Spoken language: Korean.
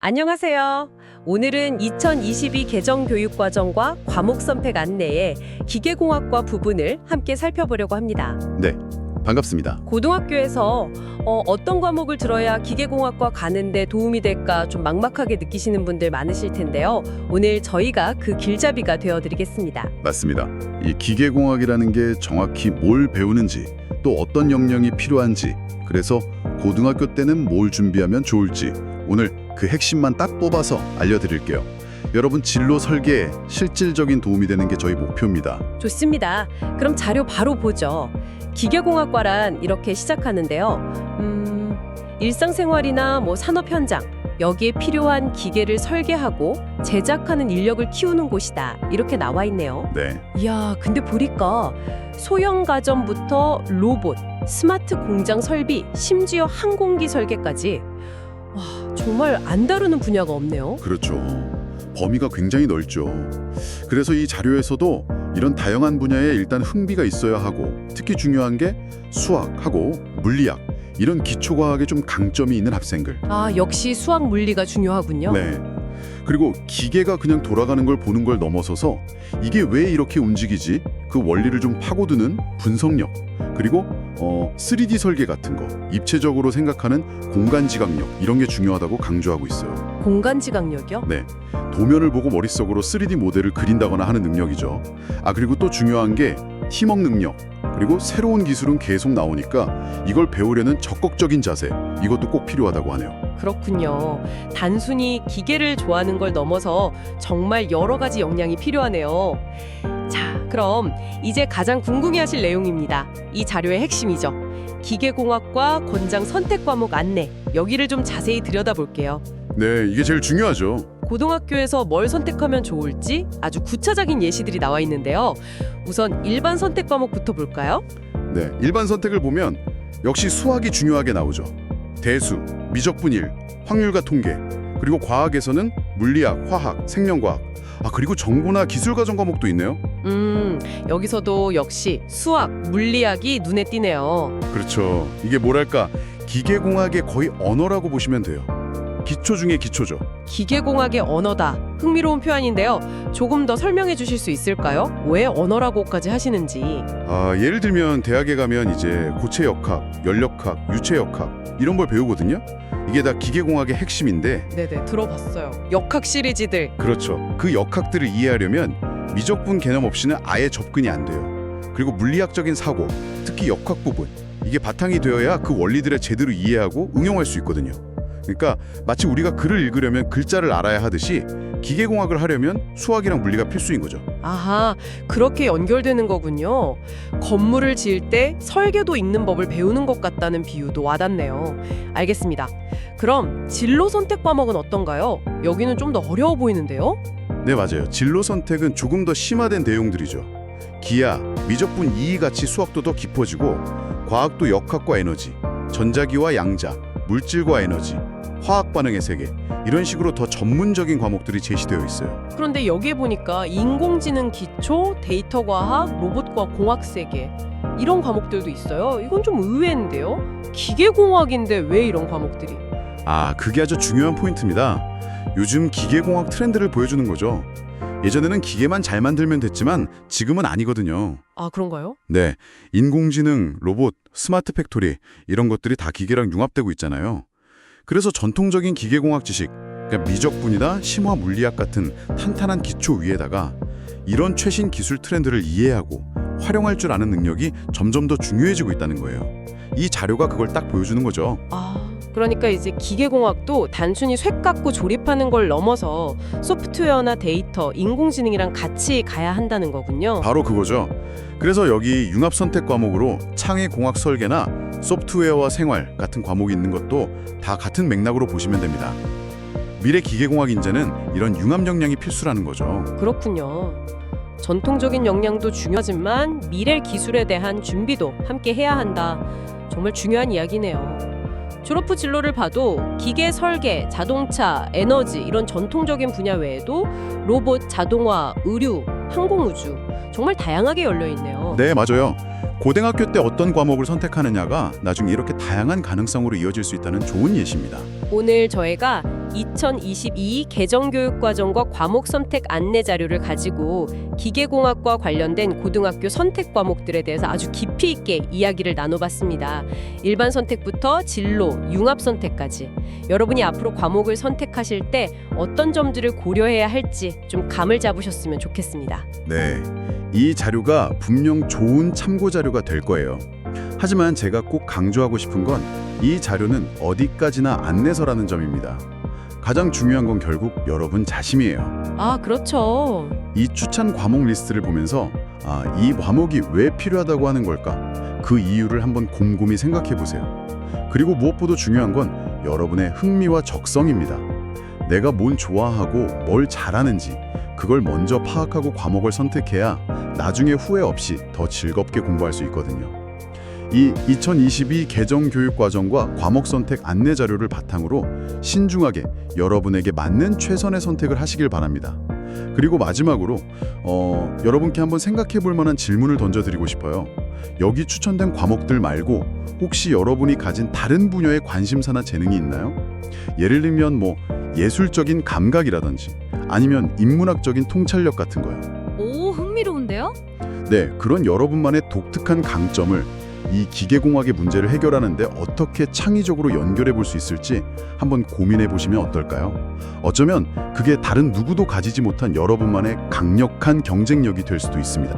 안녕하세요. 오늘은 2022 개정 교육과정과 과목 선택 안내의 기계공학과 부분을 함께 살펴보려고 합니다. 네, 반갑습니다. 고등학교에서 어, 어떤 과목을 들어야 기계공학과 가는데 도움이 될까 좀 막막하게 느끼시는 분들 많으실 텐데요. 오늘 저희가 그 길잡이가 되어드리겠습니다. 맞습니다. 이 기계공학이라는 게 정확히 뭘 배우는지, 또 어떤 역량이 필요한지, 그래서 고등학교 때는 뭘 준비하면 좋을지 오늘 그 핵심만 딱 뽑아서 알려드릴게요. 여러분 진로 설계에 실질적인 도움이 되는 게 저희 목표입니다. 좋습니다. 그럼 자료 바로 보죠. 기계공학과란 이렇게 시작하는데요. 음, 일상생활이나 뭐 산업 현장 여기에 필요한 기계를 설계하고 제작하는 인력을 키우는 곳이다. 이렇게 나와 있네요. 네, 이야, 근데 보니까 소형 가전부터 로봇, 스마트 공장 설비, 심지어 항공기 설계까지 와, 정말 안 다루는 분야가 없네요. 그렇죠. 범위가 굉장히 넓죠. 그래서 이 자료에서도 이런 다양한 분야에 일단 흥미가 있어야 하고 특히 중요한 게 수학하고 물리학 이런 기초과학에 좀 강점이 있는 학생들. 아, 역시 수학 물리가 중요하군요. 네. 그리고 기계가 그냥 돌아가는 걸 보는 걸 넘어서서 이게 왜 이렇게 움직이지? 그 원리를 좀 파고드는 분석력 그리고 어, 3D 설계 같은 거 입체적으로 생각하는 공간 지각력 이런 게 중요하다고 강조하고 있어요. 공간 지각력이요? 네. 도면을 보고 머릿속으로 3D 모델을 그린다거나 하는 능력이죠. 아 그리고 또 중요한 게 팀워크 능력 그리고 새로운 기술은 계속 나오니까 이걸 배우려는 적극적인 자세 이것도 꼭 필요하다고 하네요. 그렇군요. 단순히 기계를 좋아하는 걸 넘어서 정말 여러 가지 역량이 필요하네요. 자, 그럼 이제 가장 궁금해하실 내용입니다. 이 자료의 핵심이죠. 기계공학과 권장 선택 과목 안내. 여기를 좀 자세히 들여다볼게요. 네, 이게 제일 중요하죠. 고등학교에서 뭘 선택하면 좋을지 아주 구체적인 예시들이 나와 있는데요. 우선 일반 선택 과목부터 볼까요? 네, 일반 선택을 보면 역시 수학이 중요하게 나오죠. 대수, 미적분일, 확률과 통계, 그리고 과학에서는 물리학, 화학, 생명과학, 아 그리고 정보나 기술과정 과목도 있네요. 음, 여기서도 역시 수학, 물리학이 눈에 띄네요. 그렇죠. 이게 뭐랄까 기계공학의 거의 언어라고 보시면 돼요. 기초 중에 기초죠. 기계공학의 언어다. 흥미로운 표현인데요. 조금 더 설명해 주실 수 있을까요? 왜 언어라고까지 하시는지. 아 예를 들면 대학에 가면 이제 고체 역학, 연력학, 유체 역학 이런 걸 배우거든요. 이게 다 기계공학의 핵심인데 네네, 들어봤어요. 역학 시리즈들. 그렇죠. 그 역학들을 이해하려면 미적분 개념 없이는 아예 접근이 안 돼요. 그리고 물리학적인 사고, 특히 역학 부분, 이게 바탕이 되어야 그 원리들을 제대로 이해하고 응용할 수 있거든요. 그러니까 마치 우리가 글을 읽으려면 글자를 알아야 하듯이 기계공학을 하려면 수학이랑 물리가 필수인 거죠. 아하, 그렇게 연결되는 거군요. 건물을 지을 때 설계도 읽는 법을 배우는 것 같다는 비유도 와닿네요. 알겠습니다. 그럼 진로 선택 과목은 어떤가요? 여기는 좀 더 어려워 보이는데요? 네, 맞아요. 진로 선택은 조금 더 심화된 내용들이죠. 기하, 미적분 이의 같이 수학도 더 깊어지고 과학도 역학과 에너지, 전자기와 양자, 물질과 에너지, 화학 반응의 세계 이런 식으로 더 전문적인 과목들이 제시되어 있어요. 그런데 여기에 보니까 인공지능 기초, 데이터 과학, 로봇과 공학 세계 이런 과목들도 있어요. 이건 좀 의외인데요. 기계 공학인데 왜 이런 과목들이? 아, 그게 아주 중요한 포인트입니다. 요즘 기계공학 트렌드를 보여주는 거죠. 예전에는 기계만 잘 만들면 됐지만 지금은 아니거든요. 아 그런가요? 네, 인공지능, 로봇, 스마트 팩토리 이런 것들이 다 기계랑 융합되고 있잖아요. 그래서 전통적인 기계공학 지식, 그러니까 미적분이나 심화 물리학 같은 탄탄한 기초 위에다가 이런 최신 기술 트렌드를 이해하고 활용할 줄 아는 능력이 점점 더 중요해지고 있다는 거예요. 이 자료가 그걸 딱 보여주는 거죠. 아 그러니까 이제 기계공학도 단순히 쇠 깎고 조립하는 걸 넘어서 소프트웨어나 데이터, 인공지능이랑 같이 가야 한다는 거군요. 바로 그거죠. 그래서 여기 융합 선택 과목으로 창의 공학 설계나 소프트웨어와 생활 같은 과목이 있는 것도 다 같은 맥락으로 보시면 됩니다. 미래 기계공학 인재는 이런 융합 역량이 필수라는 거죠. 그렇군요. 전통적인 역량도 중요하지만 미래 기술에 대한 준비도 함께 해야 한다. 정말 중요한 이야기네요. 졸업 후 진로를 봐도 기계 설계, 자동차, 에너지 이런 전통적인 분야 외에도 로봇, 자동화, 의류, 항공우주 정말 다양하게 열려 있네요. 네, 맞아요. 고등학교 때 어떤 과목을 선택하느냐가 나중에 이렇게 다양한 가능성으로 이어질 수 있다는 좋은 예시입니다. 오늘 저희가 2022 개정교육과정과 과목 선택 안내 자료를 가지고 기계공학과 관련된 고등학교 선택 과목들에 대해서 아주 깊이 있게 이야기를 나눠봤습니다. 일반 선택부터 진로, 융합 선택까지 여러분이 앞으로 과목을 선택하실 때 어떤 점들을 고려해야 할지 좀 감을 잡으셨으면 좋겠습니다. 네, 이 자료가 분명 좋은 참고 자료가 될 거예요. 하지만 제가 꼭 강조하고 싶은 건 이 자료는 어디까지나 안내서라는 점입니다. 가장 중요한 건 결국 여러분 자신이에요. 아, 그렇죠. 이 추천 과목 리스트를 보면서 아, 이 과목이 왜 필요하다고 하는 걸까? 그 이유를 한번 곰곰이 생각해 보세요. 그리고 무엇보다 중요한 건 여러분의 흥미와 적성입니다. 내가 뭘 좋아하고 뭘 잘하는지 그걸 먼저 파악하고 과목을 선택해야 나중에 후회 없이 더 즐겁게 공부할 수 있거든요. 이 2022 개정 교육 과정과 과목 선택 안내 자료를 바탕으로 신중하게 여러분에게 맞는 최선의 선택을 하시길 바랍니다. 그리고 마지막으로 어, 여러분께 한번 생각해 볼 만한 질문을 던져드리고 싶어요. 여기 추천된 과목들 말고 혹시 여러분이 가진 다른 분야의 관심사나 재능이 있나요? 예를 들면 뭐 예술적인 감각이라든지 아니면 인문학적인 통찰력 같은 거요. 오, 흥미로운데요? 네, 그런 여러분만의 독특한 강점을 이 기계공학의 문제를 해결하는데 어떻게 창의적으로 연결해 볼 수 있을지 한번 고민해 보시면 어떨까요? 어쩌면 그게 다른 누구도 가지지 못한 여러분만의 강력한 경쟁력이 될 수도 있습니다.